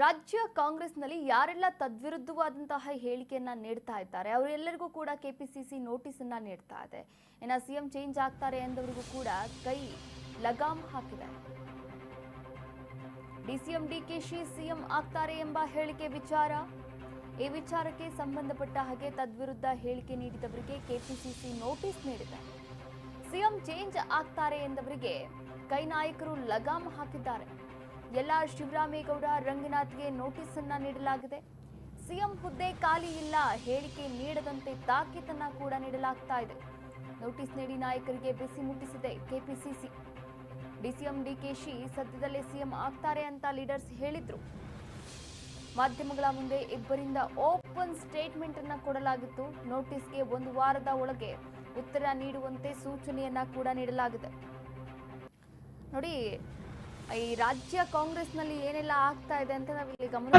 ರಾಜ್ಯ ಕಾಂಗ್ರೆಸ್ನಲ್ಲಿ ಯಾರೆಲ್ಲ ತದ್ವಿರುದ್ಧವಾದಂತಹ ಹೇಳಿಕೆಯನ್ನ ನೀಡ್ತಾ ಇದ್ದಾರೆ, ಅವರೆಲ್ಲರಿಗೂ ಕೂಡ ಕೆಪಿಸಿಸಿ ನೋಟಿಸ್ ಅನ್ನ ನೀಡ್ತಾ ಇದೆ. ಇನ್ನು ಸಿಎಂ ಚೇಂಜ್ ಆಗ್ತಾರೆ ಎಂದವರಿಗೂ ಕೂಡ ಕೈ ಲಗಾಮ್ ಹಾಕಿದೆ ಡಿಸಿಎಂ ಡಿಕೆಶಿ ಸಿಎಂ ಆಗ್ತಾರೆ ಎಂಬ ಹೇಳಿಕೆ ವಿಚಾರ? ಈ ವಿಚಾರಕ್ಕೆ ಸಂಬಂಧಪಟ್ಟ ಹಾಗೆ ತದ್ವಿರುದ್ಧ ಹೇಳಿಕೆ ನೀಡಿದವರಿಗೆ ಕೆಪಿಸಿಸಿ ನೋಟಿಸ್ ನೀಡಿದೆ. ಸಿಎಂ ಚೇಂಜ್ ಆಗ್ತಾರೆ ಎಂದವರಿಗೆ ಕೈ ನಾಯಕರು ಲಗಾಮ್ ಹಾಕಿದ್ದಾರೆ. ಎಲ್ಲ ಶಿವರಾಮೇಗೌಡ ರಂಗನಾಥ್ಗೆ ನೋಟಿಸ್ ಅನ್ನ ನೀಡಲಾಗಿದೆ. ಸಿಎಂ ಹುದ್ದೆ ಖಾಲಿ ಇಲ್ಲ, ಹೇಳಿಕೆ ನೀಡದಂತೆ ತಾಕೀತನ್ನ ಕೂಡ ನೀಡಲಾಗ್ತಾ ಇದೆ. ನೋಟಿಸ್ ನೀಡಿ ನಾಯಕರಿಗೆ ಬಿಸಿ ಮುಟ್ಟಿಸಿದೆ ಕೆಪಿಸಿಸಿ. ಡಿಸಿಎಂ ಡಿಕೆಶಿ ಸದ್ಯದಲ್ಲೇ ಸಿಎಂ ಆಗ್ತಾರೆ ಅಂತ ಲೀಡರ್ಸ್ ಹೇಳಿದ್ರು. ಮಾಧ್ಯಮಗಳ ಮುಂದೆ ಇಬ್ಬರಿಂದ ಓಪನ್ ಸ್ಟೇಟ್ಮೆಂಟ್ ಅನ್ನ ಕೊಡಲಾಗಿತ್ತು. ನೋಟಿಸ್ಗೆ ಒಂದು ವಾರದ ಒಳಗೆ ಉತ್ತರ ನೀಡುವಂತೆ ಸೂಚನೆಯನ್ನ ಕೂಡ ನೀಡಲಾಗಿದೆ. ನೋಡಿ ಈ ರಾಜ್ಯ ಕಾಂಗ್ರೆಸ್ನಲ್ಲಿ ಏನೆಲ್ಲ ಆಗ್ತಾ ಇದೆ ಅಂತ ನಾವಿಲ್ಲಿ ಗಮನ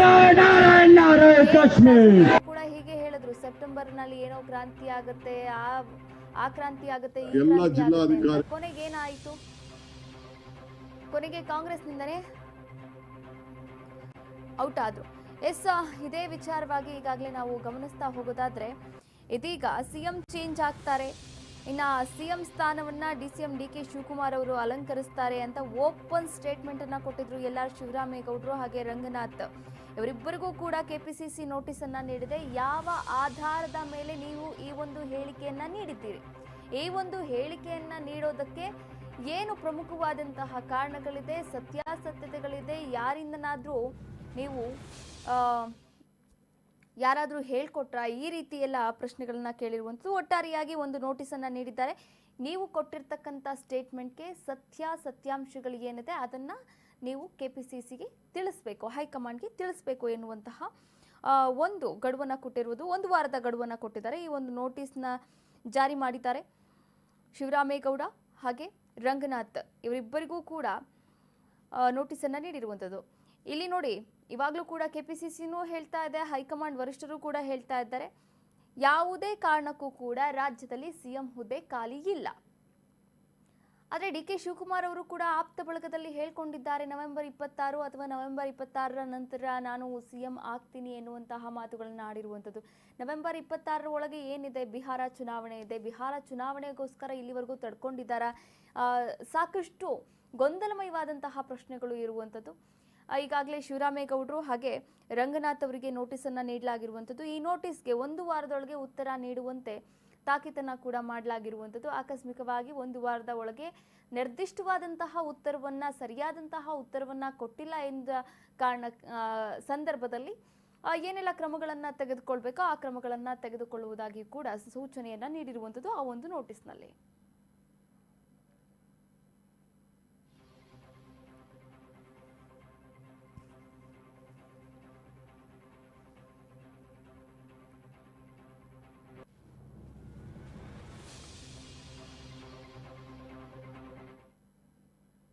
ಕೂಡ ಹೀಗೆ ಹೇಳಿದ್ರು. ಸೆಪ್ಟೆಂಬರ್ನಲ್ಲಿ ಏನೋ ಕ್ರಾಂತಿ ಆಗುತ್ತೆ ಆ ಆ ಕ್ರಾಂತಿ ಆಗುತ್ತೆ ಈ ಕ್ರಾಂತಿ ಆಗುತ್ತೆ ಕೊನೆಗೆ ಏನಾಯ್ತು? ಕೊನೆಗೆ ಕಾಂಗ್ರೆಸ್ ಕಾಂಗ್ರೆಸ್ನಿಂದನೇ ಔಟ್ ಆದ್ರು. ಎಸ್ ಇದೇ ವಿಚಾರವಾಗಿ ಈಗಾಗಲೇ ನಾವು ಗಮನಿಸ್ತಾ ಹೋಗೋದಾದ್ರೆ ಇದೀಗ ಸಿಎಂ ಚೇಂಜ್ ಆಗ್ತಾರೆ. ಇನ್ನ ಸಿಎಂ ಸ್ಥಾನವನ್ನ D C M D K Shivakumar ಅವರು ಅಲಂಕರಿಸ್ತಾರೆ ಅಂತ ಓಪನ್ ಸ್ಟೇಟ್ಮೆಂಟ್ ಅನ್ನ ಕೊಟ್ಟಿದ್ರು ಎಲ್ಲ ಶಿವರಾಮೇಗೌಡರು ಹಾಗೆ ರಂಗನಾಥ್. ಇವರಿಬ್ಬರಿಗೂ ಕೂಡ ಕೆಪಿಸಿಸಿ ನೋಟಿಸ್ ಅನ್ನ ನೀಡಿದೆ. ಯಾವ ಆಧಾರದ ಮೇಲೆ ನೀವು ಈ ಒಂದು ಹೇಳಿಕೆಯನ್ನ ನೀಡಿದ್ದೀರಿ? ಈ ಒಂದು ಹೇಳಿಕೆಯನ್ನ ನೀಡೋದಕ್ಕೆ ಏನು ಪ್ರಮುಖವಾದಂತಹ ಕಾರಣಗಳಿದೆ, ಸತ್ಯಾಸತ್ಯತೆಗಳಿದೆ, ಯಾರಿಂದನಾದರೂ ನೀವು ಯಾರಾದರೂ ಹೇಳ್ಕೊಟ್ರಾ ಈ ರೀತಿ ಎಲ್ಲ ಪ್ರಶ್ನೆಗಳನ್ನ ಕೇಳಿರುವಂಥದ್ದು, ಒಟ್ಟಾರೆಯಾಗಿ ಒಂದು ನೋಟಿಸನ್ನು ನೀಡಿದ್ದಾರೆ. ನೀವು ಕೊಟ್ಟಿರ್ತಕ್ಕಂಥ ಸ್ಟೇಟ್ಮೆಂಟ್ಗೆ ಸತ್ಯ, ಸತ್ಯಾಂಶಗಳು ಏನಿದೆ ಅದನ್ನು ನೀವು ಕೆ ಪಿ ಸಿ ಸಿಗೆ ತಿಳಿಸ್ಬೇಕು, ಹೈಕಮಾಂಡ್ಗೆ ತಿಳಿಸ್ಬೇಕು ಎನ್ನುವಂತಹ ಒಂದು ಗಡುವನ್ನು ಕೊಟ್ಟಿರುವುದು, ಒಂದು ವಾರದ ಗಡುವನ್ನು ಕೊಟ್ಟಿದ್ದಾರೆ. ಈ ಒಂದು ನೋಟಿಸ್ನ ಜಾರಿ ಮಾಡಿದ್ದಾರೆ ಶಿವರಾಮೇಗೌಡ ಹಾಗೆ ರಂಗನಾಥ್. ಇವರಿಬ್ಬರಿಗೂ ಕೂಡ ನೋಟಿಸನ್ನು ನೀಡಿರುವಂಥದ್ದು. ಇಲ್ಲಿ ನೋಡಿ ಇವಾಗಲೂ ಕೂಡ ಕೆ ಪಿ ಸಿ ಸಿನೂ ಹೇಳ್ತಾ ಇದೆ, ಹೈಕಮಾಂಡ್ ವರಿಷ್ಠರು ಕೂಡ ಹೇಳ್ತಾ ಇದ್ದಾರೆ. ಯಾವುದೇ ಕಾರಣಕ್ಕೂ ಕೂಡ ರಾಜ್ಯದಲ್ಲಿ ಸಿಎಂ ಹುದ್ದೆ ಖಾಲಿ ಇಲ್ಲ. ಆದರೆ ಡಿ ಕೆ ಶಿವಕುಮಾರ್ ಅವರು ಕೂಡ ಆಪ್ತ ಬಳಗದಲ್ಲಿ ಹೇಳ್ಕೊಂಡಿದ್ದಾರೆ, ನವೆಂಬರ್ ಇಪ್ಪತ್ತಾರು ಅಥವಾ ನವೆಂಬರ್ ಇಪ್ಪತ್ತಾರರ ನಂತರ ನಾನು ಸಿಎಂ ಆಗ್ತೀನಿ ಎನ್ನುವಂತಹ ಮಾತುಗಳನ್ನು ಆಡಿರುವಂಥದ್ದು. ನವೆಂಬರ್ ಇಪ್ಪತ್ತಾರರ ಒಳಗೆ ಏನಿದೆ? ಬಿಹಾರ ಚುನಾವಣೆ ಇದೆ. ಬಿಹಾರ ಚುನಾವಣೆಗೋಸ್ಕರ ಇಲ್ಲಿವರೆಗೂ ತಡ್ಕೊಂಡಿದ್ದಾರೆ? ಸಾಕಷ್ಟು ಗೊಂದಲಮಯವಾದಂತಹ ಪ್ರಶ್ನೆಗಳು ಇರುವಂಥದ್ದು. ಈಗಾಗಲೇ ಶಿವರಾಮೇಗೌಡರು ಹಾಗೆ ರಂಗನಾಥ್ ಅವರಿಗೆ ನೋಟಿಸನ್ನು ನೀಡಲಾಗಿರುವಂಥದ್ದು. ಈ ನೋಟಿಸ್ಗೆ ಒಂದು ವಾರದೊಳಗೆ ಉತ್ತರ ನೀಡುವಂತೆ ತಾಕೀತನ್ನು ಕೂಡ ಮಾಡಲಾಗಿರುವಂಥದ್ದು. ಆಕಸ್ಮಿಕವಾಗಿ ಒಂದು ವಾರದ ಒಳಗೆ ನಿರ್ದಿಷ್ಟವಾದಂತಹ ಉತ್ತರವನ್ನು, ಸರಿಯಾದಂತಹ ಉತ್ತರವನ್ನು ಕೊಟ್ಟಿಲ್ಲ ಎಂದ ಕಾರಣ ಸಂದರ್ಭದಲ್ಲಿ ಏನೆಲ್ಲ ಕ್ರಮಗಳನ್ನು ತೆಗೆದುಕೊಳ್ಬೇಕೋ ಆ ಕ್ರಮಗಳನ್ನು ತೆಗೆದುಕೊಳ್ಳುವುದಾಗಿ ಕೂಡ ಸೂಚನೆಯನ್ನ ನೀಡಿರುವಂಥದ್ದು ಆ ಒಂದು ನೋಟಿಸ್ನಲ್ಲಿ.